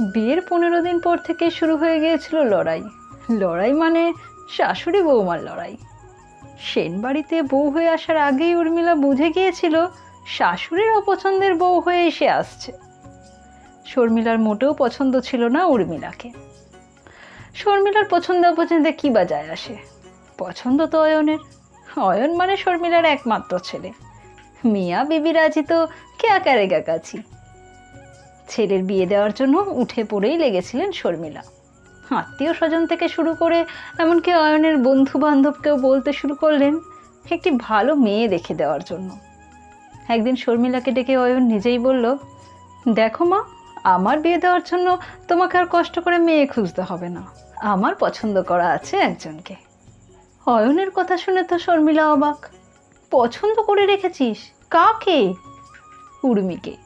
বিয়ের পনেরো দিন পর থেকে শুরু হয়ে গিয়েছিল লড়াই। লড়াই মানে শাশুড়ি বৌমার লড়াই। সেন বাড়িতে বউ হয়ে আসার আগেই উর্মিলা বুঝে গিয়েছিল শাশুড়ির অপছন্দের বউ হয়ে এসে আসছে। শর্মিলার মোটেও পছন্দ ছিল না উর্মিলাকে। শর্মিলার পছন্দ অপছন্দে কী বা যায় আসে? পছন্দ তো অয়নের। অয়ন মানে শর্মিলার একমাত্র ছেলে। মিয়া, বিবি, রাজি তো কেয়া ক্যারেগা কাছি? ছেলের বিয়ে দেওয়ার জন্য উঠে পড়েই লেগেছিলেন শর্মিলা। আত্মীয় স্বজন থেকে শুরু করে এমনকি অয়নের বন্ধু বান্ধবকেও বলতে শুরু করলেন, একটি ভালো মেয়ে দেখে দেওয়ার জন্য। একদিন শর্মিলাকে ডেকে অয়ন নিজেই বলল, দেখো মা, আমার বিয়ে দেওয়ার জন্য তোমাকে আর কষ্ট করে মেয়ে খুঁজতে হবে না। আমার পছন্দ করা আছে একজনকে। অয়নের কথা শুনে তো শর্মিলা অবাক, পছন্দ করে রেখেছিস? কাকে? উর্মিকে।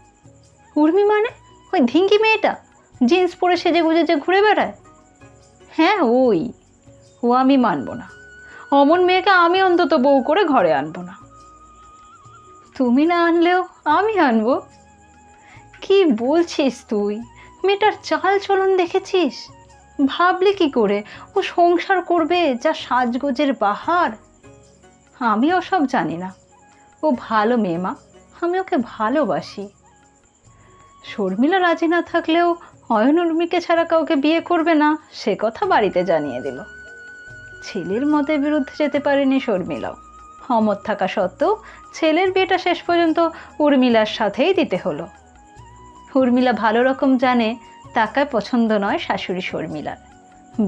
উর্মি মানে? ওই ধিঙ্কি মেয়েটা? জিন্স পরে সেজে গুজে যে ঘুরে বেড়ায়? হ্যাঁ ওই। ও আমি মানব না। অমন মেয়েকে আমি অন্তত বউ করে ঘরে আনব না। তুমি না আনলেও আমি আনব? কি বলছিস তুই? মেয়েটার চাল চলন দেখেছিস? ভাবলি কি করে? ও সংসার করবে যা সাজগোজের বাহার? আমি ওসব জানি না। ও ভালো মেয়ে মা। আমি ওকে ভালোবাসি। শর্মিলা রাজি না থাকলেও অয়ন উর্মিকে ছাড়া কাউকে বিয়ে করবে না, সে কথা বাড়িতে জানিয়ে দিল। ছেলের মতের বিরুদ্ধে যেতে পারেনি শর্মিলাও। অমত থাকা সত্ত্বেও ছেলের বিয়েটা শেষ পর্যন্ত উর্মিলার সাথেই দিতে হলো। উর্মিলা ভালো রকম জানে তাকায় পছন্দ নয় শাশুড়ি শর্মিলার।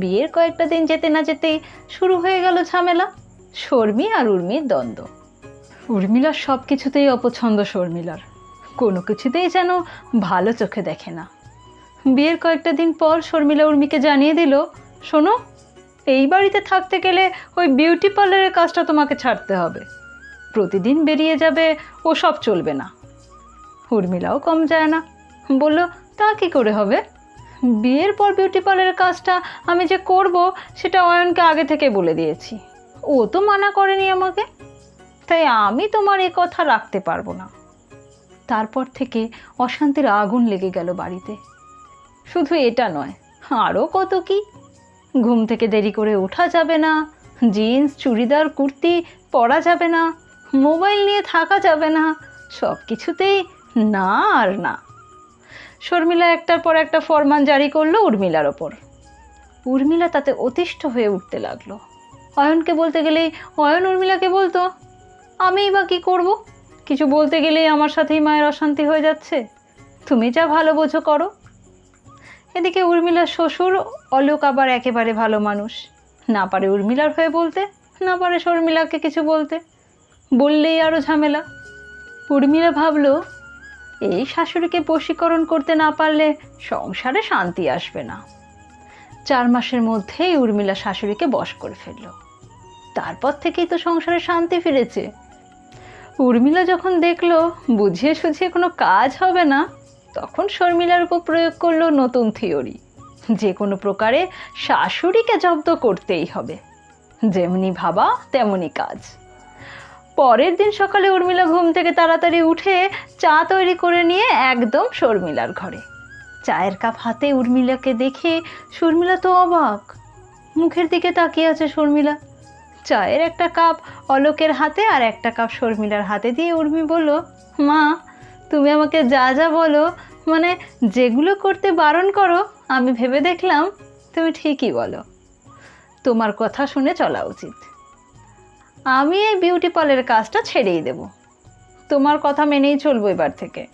বিয়ের কয়েকটা দিন যেতে না যেতেই শুরু হয়ে গেল ঝামেলা, শর্মি আর উর্মির দ্বন্দ্ব। উর্মিলার সব কিছুতেই অপছন্দ শর্মিলার। কোনো কিছুতেই যেন ভালো চোখে দেখে না। বিয়ের কয়েকটা দিন পর শর্মিলা উর্মিকে জানিয়ে দিল, শোনো, এই বাড়িতে থাকতে গেলে ওই বিউটি পার্লারের কাজটা তোমাকে ছাড়তে হবে। প্রতিদিন বেরিয়ে যাবে, ও সব চলবে না। উর্মিলাও কম যায় না। বলল, তা কি করে হবে? বিয়ের পর বিউটি পার্লারের কাজটা আমি যে করব, সেটা অয়নকে আগে থেকে বলে দিয়েছি। ও তো মানা করেনি আমাকে। তাই আমি তোমার এ কথা রাখতে পারব না। তারপর থেকে অশান্তির আগুন লেগে গেল বাড়িতে। শুধু এটা নয় আরও কত কি? ঘুম থেকে দেরি করে ওঠা যাবে না, জিন্স, চুড়িদার, কুর্তি পরা যাবে না, মোবাইল নিয়ে থাকা যাবে না সব কিছুতেই না আর না। শর্মিলা একটার পর একটা ফরমান জারি করল উর্মিলার ওপর। উর্মিলা তাতে অতিষ্ঠ হয়ে উঠতে লাগল। অয়নকে বলতে গেলেই অয়ন, উর্মিলাকে বলতো, আমিই বা কী করব? কিছু বলতে গেলেই আমার সাথেই মায়ের অশান্তি হয়ে যাচ্ছে। তুমি যা ভালো বোঝো করো। এদিকে উর্মিলার শ্বশুর অলোক আবার একেবারে ভালো মানুষ। না পারে উর্মিলার হয়ে বলতে, না পারে শর্মিলাকে কিছু বলতে। বললেই আরও ঝামেলা। উর্মিলা ভাবল, এই শাশুড়িকে বশীকরণ করতে না পারলে সংসারে শান্তি আসবে না। চার মাসের মধ্যেই উর্মিলা শাশুড়িকে বশ করে ফেলল। তারপর থেকেই তো সংসারে শান্তি ফিরেছে। উর্মিলা যখন দেখল, বুঝিয়ে সুঝিয়ে কোনো কাজ হবে না, তখন শর্মিলার উপর প্রয়োগ করল নতুন থিওরি। যে কোনো প্রকারে শাশুড়িকে জব্দ করতেই হবে। যেমনি ভাবা, তেমনি কাজ। পরের দিন সকালে উর্মিলা ঘুম থেকে তাড়াতাড়ি উঠে চা তৈরি করে নিয়ে একদম শর্মিলার ঘরে। চায়ের কাপ হাতে উর্মিলাকে দেখে শর্মিলা তো অবাক। মুখের দিকে তাকিয়ে আছে শর্মিলা। চায়ের একটা কাপ, অলোকের হাতে আর একটা কাপ শর্মিলার হাতে দিয়ে উর্মি বলল, মা, তুমি আমাকে যা যা বলো মানে যেগুলো করতে বারণ করো, আমি ভেবে দেখলাম তুমি ঠিকই বলো। তোমার কথা শুনে চলা উচিত। আমি এই বিউটি পার্লারের কাজটা ছেড়েই দেব। তোমার কথা মেনেই চলবো এবার থেকে।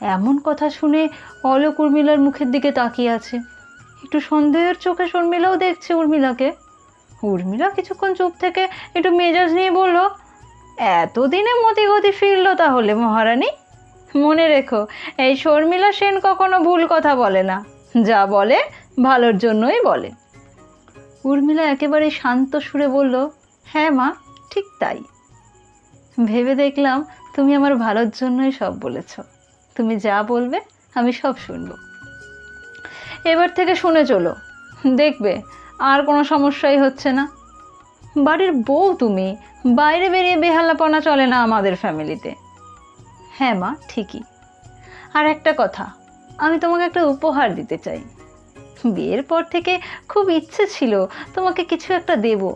এমন কথা শুনে অলোক উর্মিলার মুখের দিকে তাকিয়ে আছে। একটু সন্দেহের চোখে শর্মিলাও দেখছে উর্মিলাকে। উর্মিলা কিছুক্ষণ চুপ থেকে একটু মেজাজ নিয়ে বলল, এতদিনে মতি গতি ফিরলো তাহলে, মহারানী? মনে রেখো, এই শর্মিলা সেন কখনো ভুল কথা বলে না। যা বলে, ভালোর জন্যই বলে। উর্মিলা একেবারে শান্ত সুরে বলল হ্যাঁ মা, ঠিক তাই। ভেবে দেখলাম তুমি আমার ভালোর জন্যই সব বলেছ। তুমি যা বলবে, আমি সব শুনব। এবার থেকে শুনে চলো। দেখবে আর কোনো সমস্যাই হচ্ছে না। বাড়ির বউ তুমি, বাইরে বেরিয়ে বেহালাপনা চলে না আমাদের ফ্যামিলিতে। হ্যাঁ মা, ঠিকই। আর একটা কথা, আমি তোমাকে একটা উপহার দিতে চাই। বিয়ের পর থেকে খুব ইচ্ছে ছিল তোমাকে কিছু একটা দেব,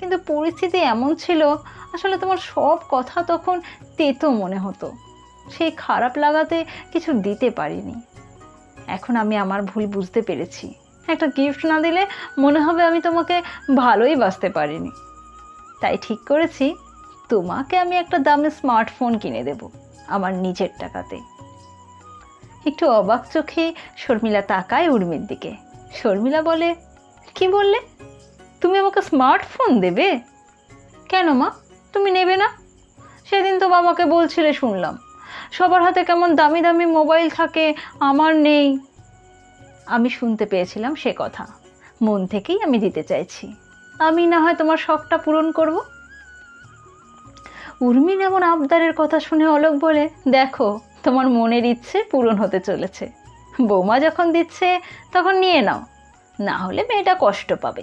কিন্তু পরিস্থিতি এমন ছিল, আসলে তোমার সব কথা তখন তেতো মনে হতো। সেই খারাপ লাগাতে কিছু দিতে পারিনি। এখন আমি আমার ভুল বুঝতে পেরেছি। একটা গিফট না দিলে মনে হবে আমি তোমাকে ভালোই বাঁচতে পারিনি। তাই ঠিক করেছি, তোমাকে আমি একটা দামি স্মার্টফোন কিনে দেব, আমার নিজের টাকাতে। একটু অবাক চোখে শর্মিলা তাকায় উর্মির দিকে। শর্মিলা বলে, কি বললে? তুমি আমাকে স্মার্টফোন দেবে? কেন মা? তুমি নেবে না? সেদিন তো বাবাকে বলছিলে শুনলাম। সবার হাতে কেমন দামি দামি মোবাইল থাকে, আমার নেই। আমি শুনতে পেয়েছিলাম সে কথা। মন থেকেই আমি দিতে চাইছি। আমি না হয় তোমার শখটা পূরণ করব? উর্মিন এমন আবদারের কথা শুনে অলোক বলে, দেখো, তোমার মনের ইচ্ছে পূরণ হতে চলেছে। বৌমা যখন দিচ্ছে, তখন নিয়ে নাও। না হলে মেয়েটা কষ্ট পাবে।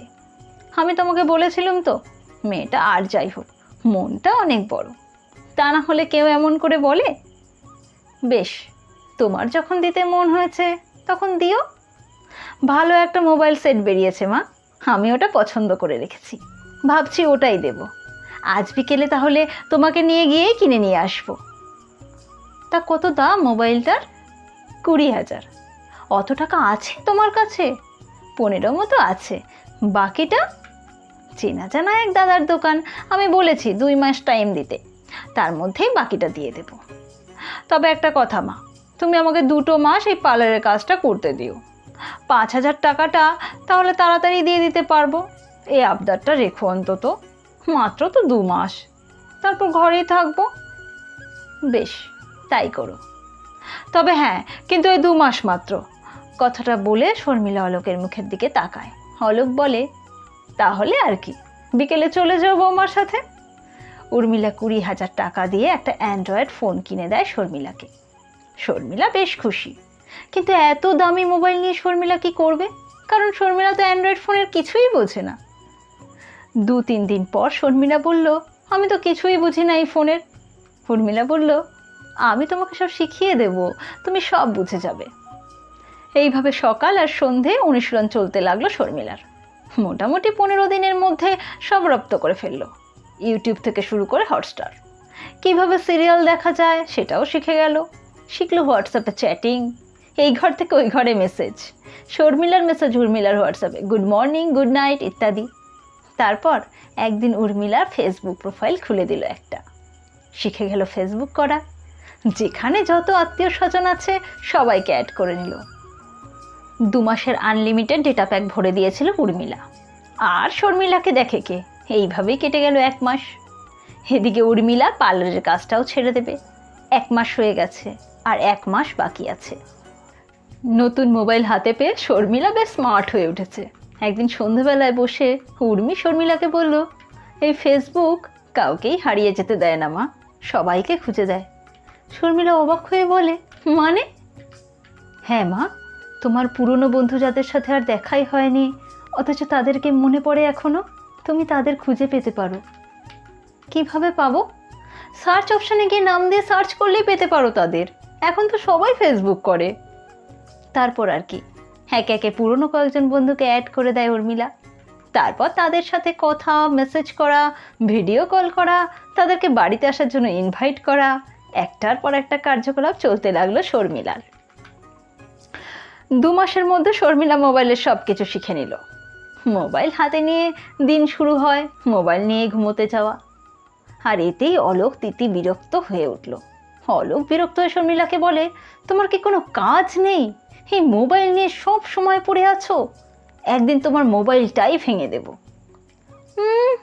আমি তোমাকে বলেছিলাম তো, মেয়েটা আর যাই হোক, মনটা অনেক বড়। তা না হলে কেউ এমন করে বলে, বেশ, তোমার যখন দিতে মন হয়েছে, তখন দিও। ভালো একটা মোবাইল সেট বেরিয়েছে, মা। আমি ওটা পছন্দ করে রেখেছি। ভাবছি ওটাই দেব। আজ বিকেলে তাহলে তোমাকে নিয়ে গিয়েই কিনে নিয়ে আসব। তা কত দাম মোবাইলটার? কুড়ি হাজার। অত টাকা আছে তোমার কাছে? পনেরো মতো আছে। বাকিটা? চেনা জানা এক দাদার দোকান, আমি বলেছি দুই মাস টাইম দিতে। তার মধ্যেই বাকিটা দিয়ে দেব। তবে একটা কথা, মা। তুমি আমাকে দুটো মাস এই পার্লারের কাজটা করতে দিও। পাঁচ হাজার টাকাটা তাহলে তাড়াতাড়ি দিয়ে দিতে পারব। এই আবদারটা রেখো অন্তত, মাত্র তো দু মাস। তারপর ঘরেই থাকব। বেশ, তাই করো। তবে হ্যাঁ কিন্তু এই দু মাস মাত্র। কথাটা বলে শর্মিলা অলোকের মুখের দিকে তাকায়। অলোক বলে, তাহলে আর কি, বিকেলে চলে যাও বৌমার সাথে? উর্মিলা কুড়ি হাজার টাকা দিয়ে একটা অ্যান্ড্রয়েড ফোন কিনে দেয় শর্মিলাকে। শর্মিলা বেশ খুশি। কিন্তু এত দামি মোবাইল নিয়ে শর্মিলা কি করবে? কারণ শর্মিলা তো অ্যান্ড্রয়েড ফোনের কিছুই বোঝে না। দু তিন দিন পর শর্মিলা বলল, আমি তো কিছুই বুঝি না এই ফোনের। শর্মিলা বলল, আমি তোমাকে সব শিখিয়ে দেব, তুমি সব বুঝে যাবে। এইভাবে সকাল আর সন্ধে অনুশীলন চলতে লাগল শর্মিলার। মোটামুটি পনেরো দিনের মধ্যে সব রপ্ত করে ফেলল, ইউটিউব থেকে শুরু করে হটস্টার। কীভাবে সিরিয়াল দেখা যায় সেটাও শিখে গেল। শিখলো হোয়াটসঅ্যাপে চ্যাটিং এই ঘর থেকে ওই ঘরে মেসেজ শর্মিলার মেসেজ উর্মিলার হোয়াটসঅ্যাপে গুড মর্নিং গুড নাইট ইত্যাদি। তারপর একদিন উর্মিলার ফেসবুক প্রোফাইল খুলে দিল একটা। শিখে গেল ফেসবুক করা। যেখানে যত আত্মীয় স্বজন আছে, সবাইকে অ্যাড করে নিল। দু মাসের আনলিমিটেড ডেটা প্যাক ভরে দিয়েছিল উর্মিলা। আর শর্মিলাকে দেখে কে? এইভাবেই কেটে গেল এক মাস। এদিকে উর্মিলা পার্লারের কাজটাও ছেড়ে দেবে। এক মাস হয়ে গেছে, আর এক মাস বাকি আছে। নতুন মোবাইল হাতে পেয়ে শর্মিলা বেশ স্মার্ট হয়ে উঠেছে। একদিন সন্ধেবেলায় বসে উর্মি শর্মিলাকে বলল, এই ফেসবুক কাউকেই হারিয়ে যেতে দেয় না, মা। সবাইকে খুঁজে দেয়। শর্মিলা অবাক হয়ে বলে মানে? হ্যাঁ মা। তোমার পুরনো বন্ধু যাদের সাথে আর দেখাই হয়নি, অথচ তাদেরকে মনে পড়ে এখনও, তুমি তাদের খুঁজে পেতে পারো। কীভাবে পাবো? সার্চ অপশানে গিয়ে নাম দিয়ে সার্চ করলেই পেতে পারো তাদের। এখন তো সবাই ফেসবুক করে। তারপর আর কি। একে একে পুরনো কয়েকজন বন্ধুকে অ্যাড করে দেয় উর্মিলা। তারপর তাদের সাথে কথা মেসেজ করা ভিডিও কল করা, তাদেরকে বাড়িতে আসার জন্য ইনভাইট করা, একটার পর একটা কার্যকলাপ চলতে লাগল শর্মিলার। দু মাসের মধ্যে শর্মিলা মোবাইলের সব কিছু শিখে নিল। মোবাইল হাতে নিয়ে দিন শুরু হয়, মোবাইল নিয়ে ঘুমোতে যাওয়া। আর এতেই অলোক, তিতি বিরক্ত হয়ে উঠল। অলোক বিরক্ত হয়ে শর্মিলাকে বলে, তোমার কি কোনো কাজ নেই? এই মোবাইল নিয়ে সব সময় পড়ে আছো? একদিন তোমার মোবাইলটাই ভেঙে দেব। হুম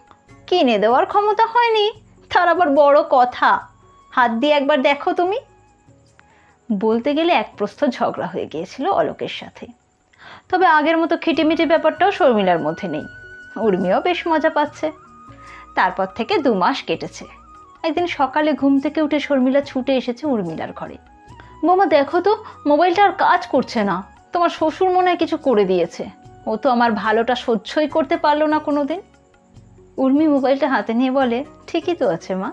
কিনে দেওয়ার ক্ষমতা হয়নি। তার আবার বড় কথা। হাত দিয়ে একবার দেখো তুমি। বলতে গেলে এক প্রস্থ ঝগড়া হয়ে গিয়েছিল অলোকের সাথে। তবে আগের মতো খিটিমিটি ব্যাপারটাও শর্মিলার মধ্যে নেই। উর্মিও বেশ মজা পাচ্ছে। তারপর থেকে দু মাস কেটেছে। একদিন সকালে ঘুম থেকে উঠে শর্মিলা ছুটে এসেছে উর্মিলার ঘরে। বোমা, দেখো তো, মোবাইলটা আর কাজ করছে না। তোমার শ্বশুর মনে হয় কিছু করে দিয়েছে। ও তো আমার ভালোটা সহ্যই করতে পারল না কোনো দিন উর্মি মোবাইলটা হাতে নিয়ে বলে, ঠিকই তো আছে মা।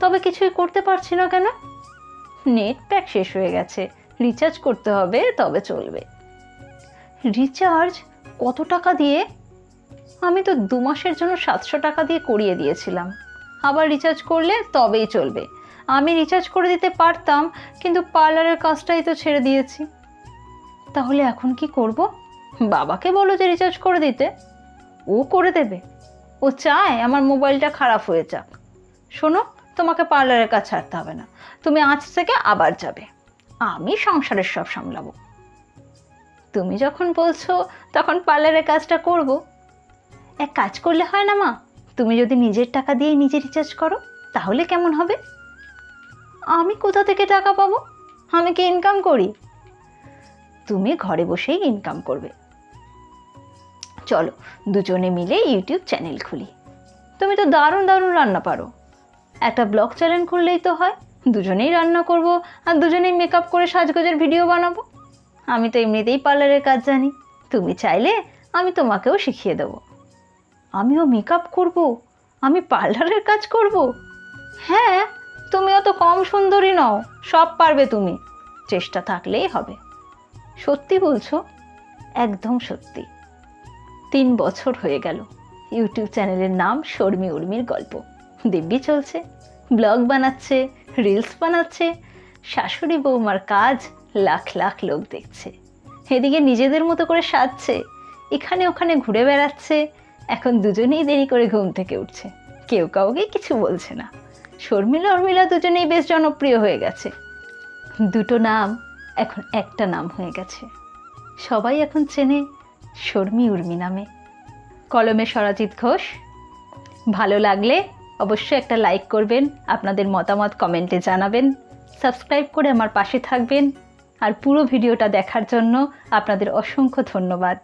তবে কিছুই করতে পারছি না কেন? নেট প্যাক শেষ হয়ে গেছে। রিচার্জ করতে হবে, তবে চলবে। রিচার্জ? কত টাকা দিয়ে? আমি তো দু মাসের জন্য সাতশো টাকা দিয়ে করিয়ে দিয়েছিলাম। আবার রিচার্জ করলে তবেই চলবে। আমি রিচার্জ করে দিতে পারতাম, কিন্তু পার্লারের কাজটাই তো ছেড়ে দিয়েছি। তাহলে এখন কি করব? বাবাকে বলো যে রিচার্জ করে দিতে। ও করে দেবে। ও চায় আমার মোবাইলটা খারাপ হয়ে যাক। শোনো, তোমাকে পার্লারের কাজ ছাড়তে হবে না। তুমি আজ থেকে আবার যাবে। আমি সংসারের সব সামলাবো। তুমি যখন বলছো, তখন পার্লারের কাজটা করব। এক কাজ করলে হয় না মা? তুমি যদি নিজের টাকা দিয়ে নিজে রিচার্জ করো, তাহলে কেমন হবে? আমি কোথা থেকে টাকা পাবো? আমি কি ইনকাম করি? তুমি ঘরে বসেই ইনকাম করবে। চলো, দুজনে মিলে ইউটিউব চ্যানেল খুলি। তুমি তো দারুণ দারুণ রান্না পারো। একটা ব্লগ চ্যানেল খুললেই তো হয়। দুজনেই রান্না করব আর দুজনেই মেকআপ করে সাজগোজের ভিডিও বানাবো। আমি তো এমনিতেই পার্লারের কাজ জানি। তুমি চাইলে আমি তোমাকেও শিখিয়ে দেবো। আমিও মেকআপ করব। আমি পার্লারের কাজ করব। হ্যাঁ তুমিও তো কম সুন্দরী নও, সব পারবে তুমি। চেষ্টা থাকলেই হবে। সত্যি বলছো? একদম সত্যি। তিন বছর হয়ে গেল। ইউটিউব চ্যানেলের নাম শর্মি উর্মির গল্প। দিব্যি চলছে, ব্লগ বানাচ্ছে, রিলস বানাচ্ছে, শাশুড়ি বৌমার কাজ লাখ লাখ লোক দেখছে। এদিকে নিজেদের মতো করে সাজছে, এখানে ওখানে ঘুরে বেড়াচ্ছে, এখন দুজনেই দেরি করে ঘুম থেকে উঠছে। কেউ কাউকে কিছু বলছে না। শর্মিলা উর্মিলা দুজনেই বেশ জনপ্রিয় হয়ে গেছে। দুটো নাম এখন একটা নাম হয়ে গেছে। সবাই এখন চেনে শর্মি উর্মি নামে। কলমে সরাজিৎ ঘোষ। ভালো লাগলে অবশ্যই একটা লাইক করবেন, আপনাদের মতামত কমেন্টে জানাবেন, সাবস্ক্রাইব করে আমার পাশে থাকবেন, আর পুরো ভিডিওটা দেখার জন্য আপনাদের অসংখ্য ধন্যবাদ।